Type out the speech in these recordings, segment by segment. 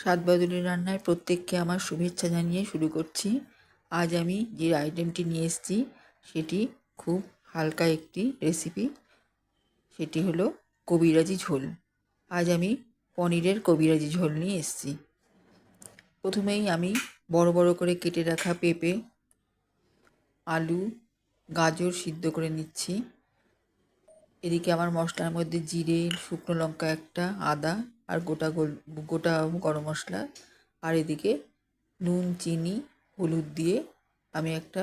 স্বাদ বদলি রান্নায় প্রত্যেককে আমার শুভেচ্ছা জানিয়ে শুরু করছি। আজ আমি যে আইটেমটি নিয়ে এসেছি, সেটি খুব হালকা একটি রেসিপি সেটি হলো কবিরাজি ঝোল। আজ আমি পনিরের কবিরাজি ঝোল নিয়ে এসেছি। প্রথমেই আমি বড় বড় করে কেটে রাখা পেঁপে, আলু, গাজর সিদ্ধ করে নিচ্ছি। এদিকে আমার মশলার মধ্যে জিরে, শুকনো লঙ্কা একটা, আদা আর গোটা গোল গোটা গরম মশলা আর এদিকে নুন, চিনি, হলুদ দিয়ে আমি একটা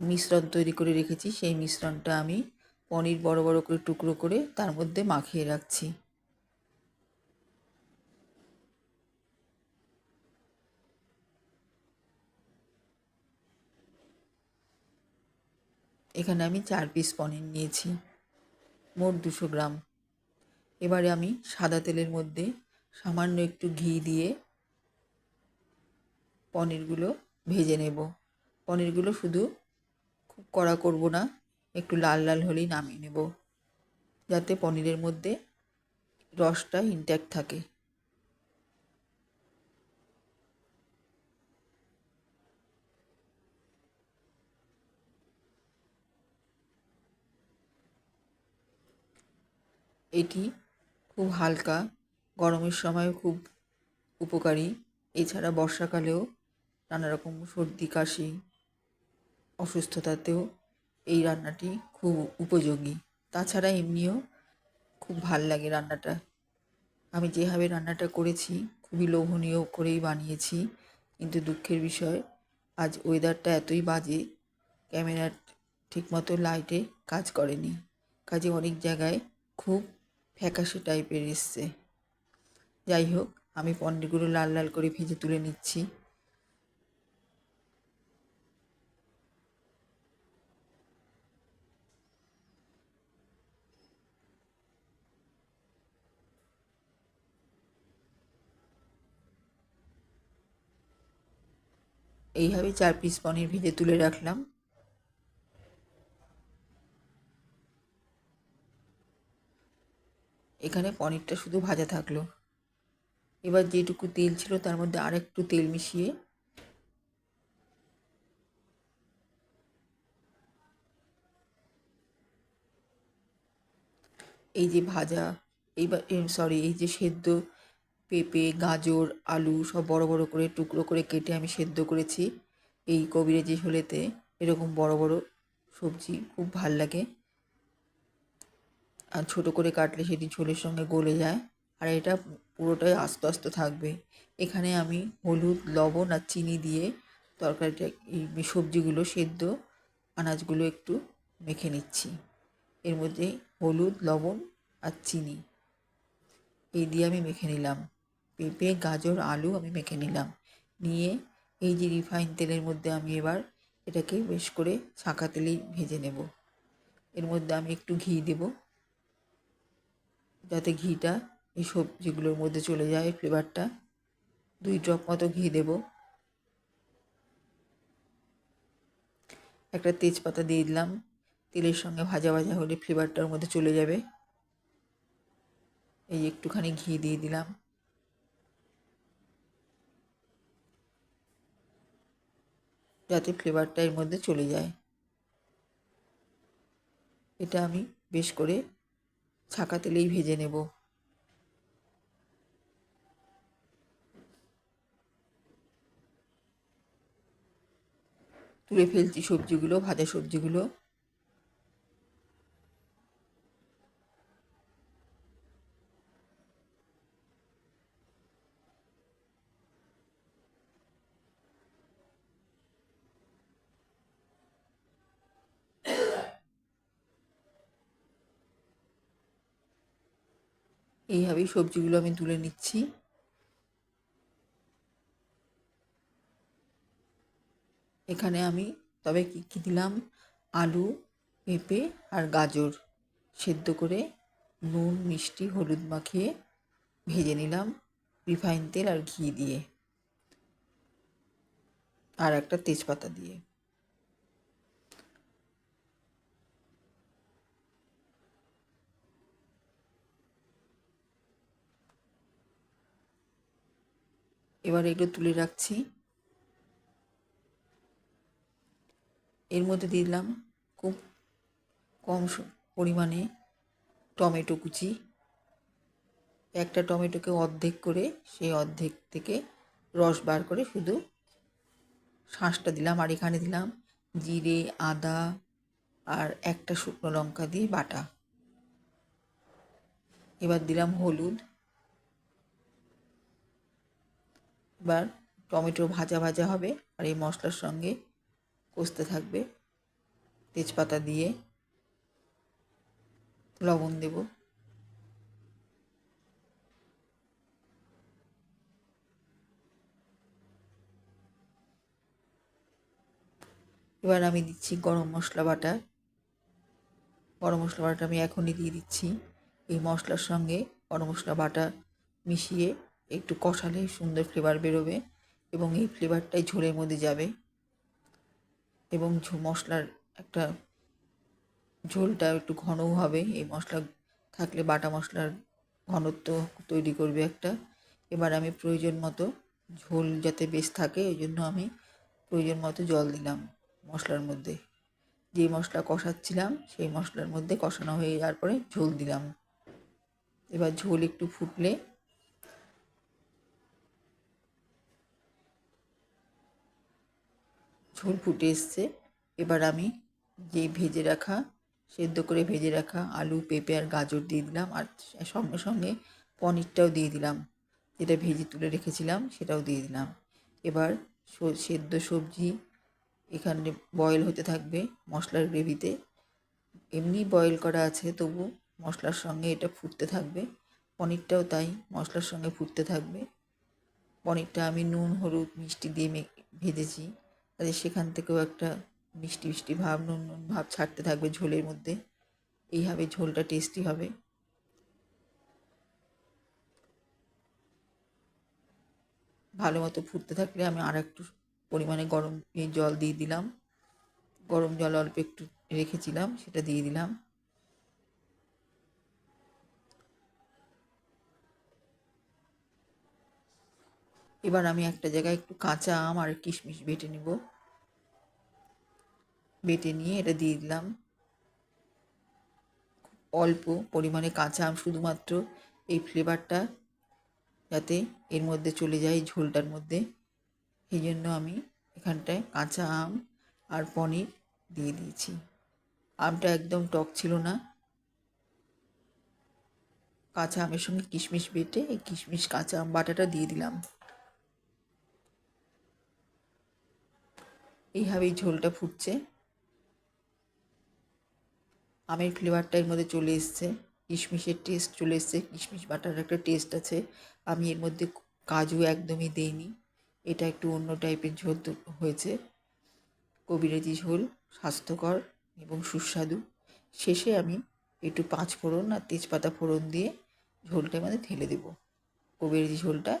মিশ্রণ তৈরি করে রেখেছি। সেই মিশ্রণটা আমি পনির বড় বড় করে, টুকরো করে তার মধ্যে মাখিয়ে রাখছি। এখানে আমি চার পিস পনির নিয়েছি। মোট দুশো গ্রাম। এবারে আমি সাদা তেলের মধ্যে সামান্য একটু ঘি দিয়ে পনিরগুলো ভেজে নেব। পনিরগুলো শুধু খুব কড়া করব না, একটু লাল লাল হলেই নামিয়ে নেব, যাতে পনিরের মধ্যে রসটা ইনট্যাক্ট থাকে। এটি খুব হালকা, গরমের সময় খুব উপকারী। এছাড়া বর্ষাকালেও নানা রকম সর্দি, কাশি, অসুস্থতাতেও এই রান্নাটি খুব উপযোগী। তাছাড়া এমনিও খুব ভালো লাগে রান্নাটা। আমি যেভাবে রান্নাটা করেছি, খুবই লোভনীয় করেই বানিয়েছি, কিন্তু দুঃখের বিষয়, আজ ওয়েদারটা এতই বাজে, ক্যামেরার ঠিকমতো লাইটে কাজ করেনি। কাজে অনেক জায়গায় খুব ফ্যাকাশে টাইপের এসছে। যাই হোক, আমি পনিরগুলো লাল লাল করে ভেজে তুলে নিচ্ছি। এইভাবে চার পিস পনির ভেজে তুলে রাখলাম। এখানে পনিরটা শুধু ভাজা থাকল। এবার যেটুকু তেল ছিল তার মধ্যে আর একটু তেল মিশিয়ে এই যে ভাজা, এইবার সরি এই যে সেদ্ধ পেঁপে, গাজর, আলু সব বড় বড় করে, টুকরো করে কেটে আমি সেদ্ধ করেছি। এই কবিরাজি ঝোলেতে এরকম বড় বড় সবজি খুব ভালো লাগে। আর ছোটো করে কাটলে সেটি ঝোলের সঙ্গে গলে যায়। আর এটা পুরোটাই আস্তে আস্তে থাকবে। এখানে আমি হলুদ, লবণ আর চিনি দিয়ে তরকারিটা, এই সবজিগুলো সেদ্ধ আনাজগুলো একটু মেখে নিচ্ছি। এর মধ্যে হলুদ, লবণ আর চিনি এই দিয়ে আমি মেখে নিলাম। পেঁপে, গাজর, আলু আমি মেখে নিলাম। নিয়ে এই যে রিফাইন তেলের মধ্যে আমি এবার এটাকে বেশ করে ছাঁকা তেলেই ভেজে নেব। এর মধ্যে আমি একটু ঘি দেব। যাতে ঘিটা এই সবজিগুলোর মধ্যে চলে যায় ফ্লেভারটা দুই ড্রপ মতো ঘি দেব। একটা তেজপাতা দিয়ে দিলাম। তেলের সঙ্গে ভাজা ভাজা হলে ফ্লেভারটার মধ্যে চলে যাবে। এই একটুখানি ঘি দিয়ে দিলাম। যাতে ফ্লেভারটা এর মধ্যে চলে যায়। এটা আমি বেশ করে ছাকা তেলেই ভেজে নেব। তুলে ফেলছি সবজিগুলো ভাজা সবজিগুলো। এইভাবেই সবজিগুলো আমি তুলে নিচ্ছি। এখানে আমি তবে কী কী দিলাম? আলু, পেঁপে আর গাজর সেদ্ধ করে নুন, মিষ্টি, হলুদ মাখিয়ে ভেজে নিলাম রিফাইন তেল আর ঘি দিয়ে। আর একটা তেজপাতা দিয়ে। এবার এগুলো তুলে রাখছি। এর মধ্যে দিলাম খুব কম পরিমাণে টমেটো কুচি। একটা টমেটোকে অর্ধেক করে, সেই অর্ধেক থেকে রস বার করে শুধু শাঁসটা দিলাম। আর এখানে দিলাম জিরে, আদা আর একটা শুকনো লঙ্কা দিয়ে বাটা। এবার দিলাম হলুদ। এবার টমেটো ভাজা ভাজা হবে আর এই মশলার সঙ্গে কষতে থাকবে। তেজপাতা দিয়ে লবণ দেব। এবার আমি দিচ্ছি গরম মশলা বাটা। গরম মশলা বাটা আমি এখনই দিয়ে দিচ্ছি। এই মশলার সঙ্গে গরম মশলা বাটা মিশিয়ে একটু কষালে সুন্দর ফ্লেভার বেরোবে এবং এই ফ্লেভারটাই ঝোলের মধ্যে যাবে। এবং ঝো- মশলার একটা ঝোলটা একটু ঘনও হবে। এই মশলা থাকলে বাটা মশলার ঘনত্ব তৈরি করবে একটা। এবার আমি প্রয়োজন মতো ঝোল যাতে বেশ থাকে ওই জন্য আমি প্রয়োজন মতো জল দিলাম মশলার মধ্যে। যে মশলা কষাচ্ছিলাম, সেই মশলার মধ্যে কষানো হয়ে যাওয়ার পরে ঝোল দিলাম। এবার ঝোল একটু ফুটলে ঝোল ফুটে এসছে। এবার আমি যে ভেজে রাখা, সেদ্ধ করে ভেজে রাখা আলু, পেঁপে আর গাজর দিয়ে দিলাম আর সঙ্গে সঙ্গে পনিরটাও দিয়ে দিলাম। যেটা ভেজে তুলে রেখেছিলাম সেটাও দিয়ে দিলাম। এবার সেদ্ধ সবজি এখানে বয়েল হতে থাকবে মশলার গ্রেভিতে। এমনি বয়েল করা আছে, তবু মশলার সঙ্গে এটা ফুটতে থাকবে। পনিরটাও তাই মশলার সঙ্গে ফুটতে থাকবে। পনিরটা আমি নুন, হলুদ, মিষ্টি দিয়ে ভেজেছি। তাহলে সেখান থেকেও একটা মিষ্টি মিষ্টি ভাব, নুন নুন ভাব ছাড়তে থাকবে ঝোলের মধ্যে। এইভাবে ঝোলটা টেস্টি হবে। ভালো মতো ফুটতে থাকলে আমি আর একটু পরিমাণে গরম জল দিয়ে দিলাম। গরম জল অল্প একটু রেখেছিলাম, সেটা দিয়ে দিলাম। এবার আমি একটা জায়গায় একটু কাঁচা আম আর কিশমিশ বেটে নেব। বেটে নিয়ে এটা দিয়ে দিলাম। অল্প পরিমাণে কাঁচা আম শুধুমাত্র এই ফ্লেভারটা যাতে এর মধ্যে চলে যায় ঝোলটার মধ্যে। সেই জন্য আমি এখানটায় কাঁচা আম আর পনির দিয়ে দিয়েছি। আমটা একদম টক ছিল না। কাঁচা আমের সঙ্গে কিশমিশ বেটে এই কিশমিশ কাঁচা আম বাটাটা দিয়ে দিলাম। এইভাবেই ঝোলটা ফুটছে। আমের ফ্লেভারটা এর মধ্যে চলে এসছে, কিশমিশের টেস্ট চলে এসছে, কিশমিশ বাটার একটা টেস্ট আছে। আমি এর মধ্যে কাজু একদমই দেইনি, এটা একটু অন্য টাইপের ঝোল হয়েছে। কবিরাজি ঝোল স্বাস্থ্যকর এবং সুস্বাদু। শেষে আমি একটু পাঁচ ফোড়ন আর তেজপাতা ফোড়ন দিয়ে ঝোলটার মধ্যে ঢেলে দেবো। কবিরাজি ঝোলটা,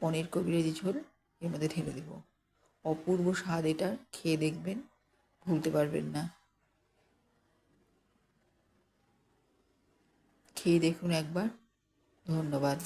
পনির কবিরাজি ঝোল এর মধ্যে ঢেলে দেবো। অপূর্ব স্বাদ এটা খেয়ে দেখবেন ভুলতে পারবেন না। খেয়ে দেখুন একবার। ধন্যবাদ।